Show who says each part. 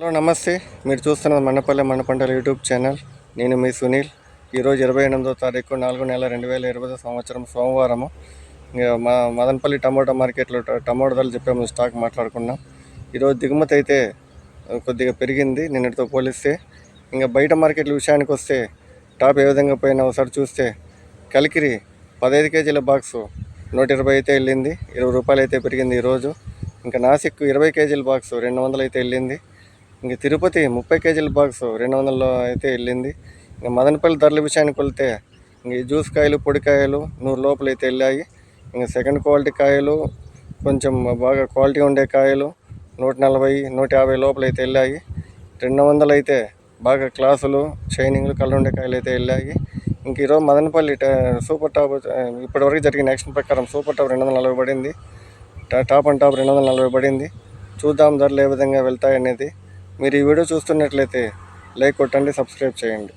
Speaker 1: Hello నమస్తే. మీరు చూస్తున్నది మండపల్లె మండపంటల యూట్యూబ్ ఛానల్. నేను మీ సునీల్. ఈరోజు ఇరవై ఎనిమిదో తారీఖు నాలుగు నెల రెండు వేల ఇరవై సంవత్సరం సోమవారము. ఇంకా మా మదనపల్లి టమోటా మార్కెట్లో ట- టమోటా ధరలు చెప్పాము స్టాక్ మాట్లాడుకున్నాం. ఈరోజు దిగుమతి అయితే కొద్దిగా పెరిగింది నిన్నటితో పోలిస్తే. ఇంకా బయట మార్కెట్ల విషయానికి వస్తే టాప్ ఏ విధంగా పోయినా ఒకసారి చూస్తే కలికిరి పదహైదు కేజీల బాక్సు నూట ఇరవై అయితే వెళ్ళింది ఇరవై రూపాయలు అయితే పెరిగింది ఈరోజు ఇంకా నాసిక్ ఇరవై కేజీల బాక్సు రెండు వందలు అయితే వెళ్ళింది. ఇంకా తిరుపతి ముప్పై కేజీల బాక్స్ రెండు వందలు అయితే వెళ్ళింది. ఇంకా మదనపల్లి ధరల విషయానికి వెళ్తే ఇంక జ్యూస్ కాయలు పొడికాయలు నూరు లోపల అయితే వెళ్ళాయి. ఇంకా సెకండ్ క్వాలిటీ కాయలు కొంచెం బాగా క్వాలిటీ ఉండే కాయలు నూట నలభై నూట యాభై లోపల అయితే వెళ్ళాయి. రెండు వందలు అయితే బాగా క్లాసులు షైనింగ్లు కలర్ ఉండే కాయలు అయితే వెళ్ళాయి. ఇంక ఈరోజు మదనపల్లి సూపర్ టాప్ ఇప్పటివరకు జరిగిన యాక్షన్ ప్రకారం సూపర్ టాప్ రెండు వందల నలభై పడింది. టా- టాప్ అండ్ టాప్ రెండు వందల నలభై పడింది. చూద్దాం ధరలు ఏ విధంగా వెళ్తాయి అనేది మీరు ఈ వీడియో చూస్తున్నట్లయితే లైక్ కొట్టండి సబ్స్క్రైబ్ చేయండి.